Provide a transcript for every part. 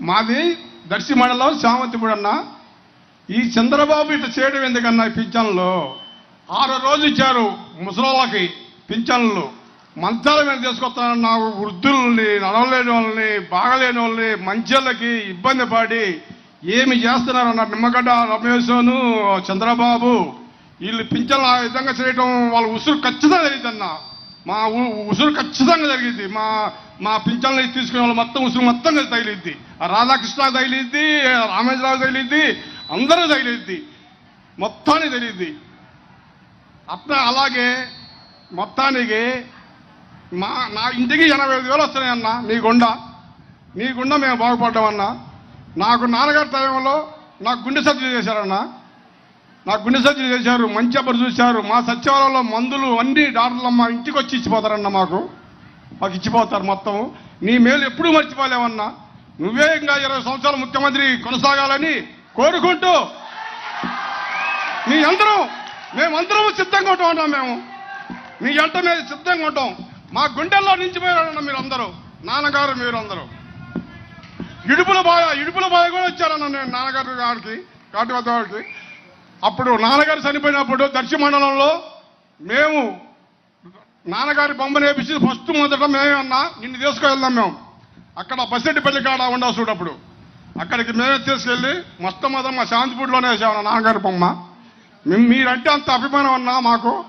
మాది దర్శి మండలం శామంతిపూడి అన్న ఈ చంద్రబాబు ఇట్లా చేయడం ఎందుకన్నా ఈ పింఛన్లు? ఆరు రోజు ఇచ్చారు ముసలోళ్ళకి పింఛన్లు. మంచాల మీద తీసుకొస్తానన్న వృద్ధుల్ని నడవలేని వాళ్ళని బాగలేని వాళ్ళని మంచాలకి ఇబ్బంది పడి ఏమి చేస్తున్నారన్న నిమ్మగడ్డ రమేశను చంద్రబాబు వీళ్ళు పింఛన్లు ఆ విధంగా చేయటం వాళ్ళ ఉసురు ఖచ్చితంగా జరిగిందన్న మా ఉ- ఉసురు ఖచ్చితంగా జరిగింది మా మా పింఛన్లు తీసుకునే వాళ్ళు మొత్తం ఉసురు మొత్తం తగిలిద్ది. ఆ రాధాకృష్ణ తగిలిద్ది రామేశ్వరరావు తగిలిద్ది అందరూ తగిలిద్ది. మొత్తానికి తెలియద్ది అట్లా అలాగే మొత్తానికి మా నా ఇంటికి ఎనభై ఐదు వేలు వస్తున్నాయన్న నీ గుండా. నీ గుండా మేము బాగుపడ్డామన్నా. నాకు నాన్నగారి టైంలో నాకు గుండె సర్జరీ చేశారన్నా. నా గుండె సర్జరీ చేశారు మంచి అప్పుడు చూశారు. మా సచివాలయంలో మందులు అన్ని డాక్టర్లు మా ఇంటికి వచ్చి ఇచ్చిపోతారన్న మాకు. మాకు ఇచ్చిపోతారు మొత్తం. నీ మేలు ఎప్పుడూ మర్చిపోలేవన్నా. నువ్వే ఇంకా ఇరవై సంవత్సరాలు ముఖ్యమంత్రి కొనసాగాలని కోరుకుంటూ మీ అందరం మేమందరం సిద్ధంగా ఉంటాం మేము. మీ ఎంట మీద సిద్ధంగా ఉంటాం. మా గుండెల్లో నిలిచిపోయారన్న మీరు అందరూ నాన్నగారు మీరు అందరూ ఇడుపుల బాయ ఇడుపుల బాయ కూడా వచ్చారన్న నేను నాన్నగారు గారికి కాటివద్ద వాడికి అప్పుడు నాన్నగారు చనిపోయినప్పుడు దర్శి మండలంలో మేము నాన్నగారి బొమ్మను వేపించి ఫస్ట్ మొదట మేమే అన్నా నిన్ను తీసుకువెళ్దాం మేము. అక్కడ బస్సెడ్డిపల్లి కాడ ఉండవు చూడప్పుడు అక్కడికి మేమే తీసుకెళ్ళి మొట్టమొదట మా శాంతిపూడిలోనే వేసామన్నా నాన్నగారి బొమ్మ. మేము మీరంటే అంత అభిమానం అన్నా మాకు.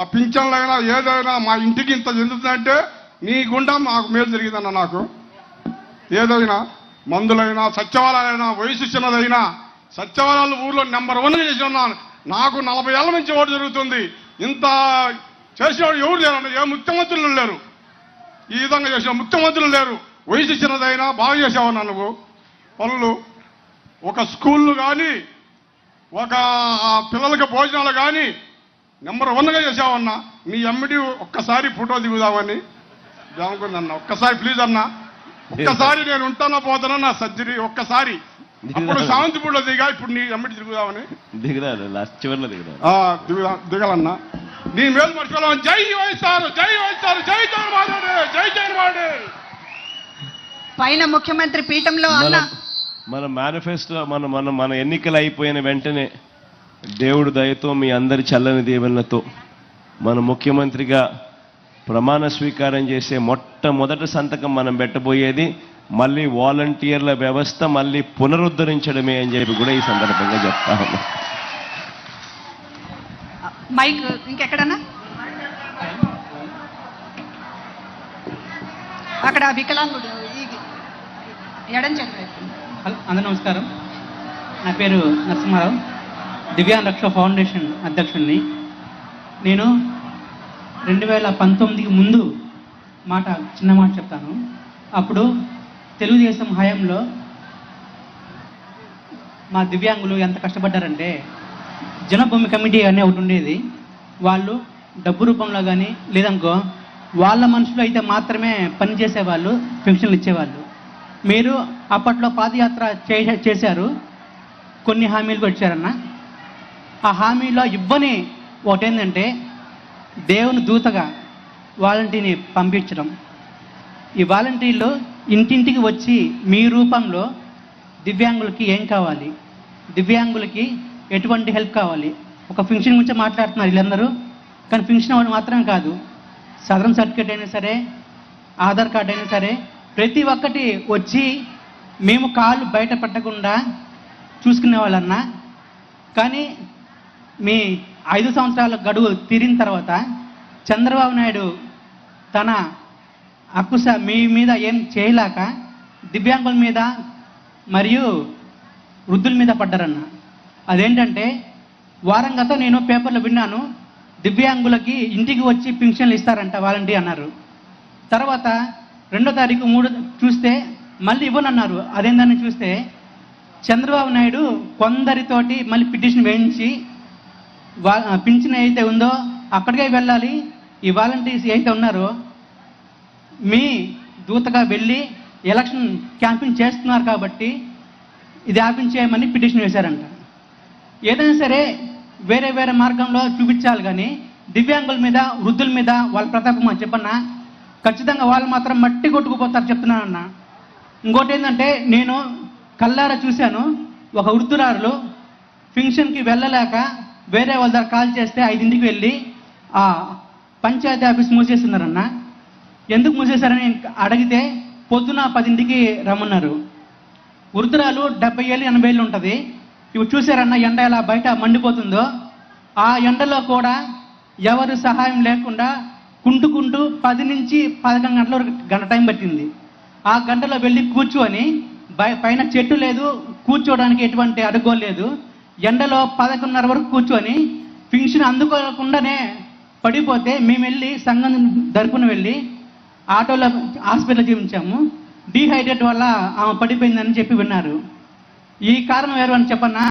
ఆ పింఛన్లైనా ఏదైనా మా ఇంటికి ఇంత చెందుతుందంటే నీ గుండా మాకు మేలు జరిగిందన్న నాకు. ఏదైనా మందులైనా సత్యవాలైనా వయసు చిన్నదైనా సత్యవరాలు ఊర్లో నెంబర్ వన్ చేసి ఉన్నాను. నాకు నలభై ఏళ్ళ నుంచి ఓటు జరుగుతుంది. ఇంత చేసేవాడు ఎవరు లేరు ఏ ముఖ్యమంత్రులు లేరు. ఈ విధంగా చేసిన ముఖ్యమంత్రులు లేరు. వయసు చిన్నదైనా బాగా చేసావన్నా నువ్వు పనులు ఒక స్కూళ్ళు కానీ ఒక పిల్లలకి భోజనాలు కానీ నెంబర్ వన్గా చేసావన్నా మీ ఎమ్మిడి ఒక్కసారి ఫోటో దిగుదామని. అనుకుందన్న ఒక్కసారి ప్లీజ్ అన్నా. ఒక్కసారి నేను ఉంటానో పోతానో నా సర్జరీ? ఒక్కసారి. అప్పుడు సావంతిపూడిలో దిగా ఇప్పుడు నీ ఎమ్మిడి తిరుగుదామని. దిగురారు లాస్ట్ చివరిలో ఆ, దిగుదా దిగాలన్నా. నీ మేలు మర్చిపోలేం జై వైఎస్ఆర్ జై వైఎస్ఆర్ జై జగన్మోహన్ జై జగన్మోహన్ పైన ముఖ్యమంత్రి పీఠంలో అన్న మన మన మేనిఫెస్టో మన మన మన ఎన్నికలు అయిపోయిన వెంటనే దేవుడు దయతో మీ అందరి చల్లని దీవెనలతో మన ముఖ్యమంత్రిగా ప్రమాణ స్వీకారం చేసే మొట్టమొదటి సంతకం మనం పెట్టబోయేది మళ్ళీ వాలంటీర్ల వ్యవస్థ మళ్ళీ పునరుద్ధరించడమే అని చెప్పి కూడా ఈ సందర్భంగా చెప్తా ఉన్నా. మైక్ ఇంకెక్కడన్నా? అక్కడ వికలాంగుడు ఈ- ఎడం అందరూ నమస్కారం. నా పేరు నరసింహారావు. దివ్యాంగ రక్ష ఫౌండేషన్ అధ్యక్షుడిని నేను రెండు వేల పంతొమ్మిదికి ముందు మాట చిన్న మాట చెప్తాను. అప్పుడు తెలుగుదేశం హయాంలో మా దివ్యాంగులు ఎంత కష్టపడ్డారంటే జనభూమి కమిటీ అనే ఒకటి ఉండేది. వాళ్ళు డబ్బు రూపంలో కానీ లేదనుకో వాళ్ళ మనుషులు అయితే మాత్రమే పనిచేసేవాళ్ళు పెన్షన్లు ఇచ్చేవాళ్ళు. మీరు అప్పట్లో పాదయాత్ర చే- చేశారు. కొన్ని హామీలు కూడా ఇచ్చారన్న. ఆ హామీలో ఇవ్వని ఒకటేంటంటే దేవుని దూతగా వాలంటీర్ని పంపించడం. ఈ వాలంటీర్లు ఇంటింటికి వచ్చి మీ రూపంలో దివ్యాంగులకి ఏం కావాలి? దివ్యాంగులకి ఎటువంటి హెల్ప్ కావాలి? ఒక ఫంక్షన్ గురించి మాట్లాడుతున్నారు వీళ్ళందరూ. కానీ ఫంక్షన్ అవ్వడం మాత్రమే కాదు. సదరం సర్టిఫికేట్ అయినా సరే ఆధార్ కార్డ్ అయినా సరే ప్రతి ఒక్కటి వచ్చి మేము కాళ్ళు బయట పెట్టకుండా చూసుకునే వాళ్ళన్నా. కానీ మీ ఐదు సంవత్సరాల గడువు తీరిన తర్వాత చంద్రబాబు నాయుడు తన అక్కుస మీ మీద ఏం చేయలేక దివ్యాంగుల మీద మరియు వృద్ధుల మీద పడ్డారన్న. అదేంటంటే వారం గతం నేను పేపర్లో విన్నాను దివ్యాంగులకి ఇంటికి వచ్చి పింఛన్లు ఇస్తారంట వాలంటీ అన్నారు. తర్వాత రెండో తారీఖు మూడు చూస్తే మళ్ళీ ఇవ్వనన్నారు. అదేందని చూస్తే చంద్రబాబు నాయుడు కొందరితోటి మళ్ళీ పిటిషన్ వేయించి వా పింఛన్ అయితే ఉందో అక్కడికే వెళ్ళాలి ఈ వాలంటీర్స్ అయితే ఉన్నారో మీ దూతగా వెళ్ళి ఎలక్షన్ క్యాంపింగ్ చేస్తున్నారు కాబట్టి ఇది ఆపించేయమని పిటిషన్ వేశారంట. ఏదైనా సరే వేరే వేరే మార్గంలో చూపించాలి కానీ దివ్యాంగుల మీద వృద్ధుల మీద వాళ్ళ ప్రతాపం అని చెప్పన్నా ఖచ్చితంగా వాళ్ళు మాత్రం మట్టి కొట్టుకుపోతారు చెప్తున్నానన్న. ఇంకోటి ఏంటంటే నేను కల్లారా చూశాను ఒక వృద్ధురారులు ఫంక్షన్కి వెళ్ళలేక వేరే వాళ్ళ దగ్గర కాల్ చేస్తే ఐదింటికి వెళ్ళి ఆ పంచాయతీ ఆఫీస్ మూసేస్తున్నారన్న. ఎందుకు మూసేశారని అడిగితే పొద్దున పదింటికి రమ్మన్నారు. వృద్ధురాలు డెబ్బై ఏళ్ళు ఎనభై ఏళ్ళు ఉంటుంది. ఇవి చూసారన్న ఎండ ఎలా బయట మండిపోతుందో ఆ ఎండలో కూడా ఎవరు సహాయం లేకుండా కుంటుకుంటూ పది నుంచి పదకొండు గంటల వరకు గంట టైం పట్టింది. ఆ గంటలో వెళ్ళి కూర్చొని పైన చెట్టు లేదు కూర్చోవడానికి ఎటువంటి అడుగో లేదు. ఎండలో పదకొండున్నర వరకు కూర్చొని ఫింక్షన్ అందుకోకుండానే పడిపోతే మేము వెళ్ళి సంఘం తరపున వెళ్ళి ఆటోలో హాస్పిటల్ చూపించాము డీహైడ్రేట్ వల్ల ఆమె పడిపోయిందని చెప్పి విన్నారు. ఈ కారణం ఎవరు అని చెప్పన్నా?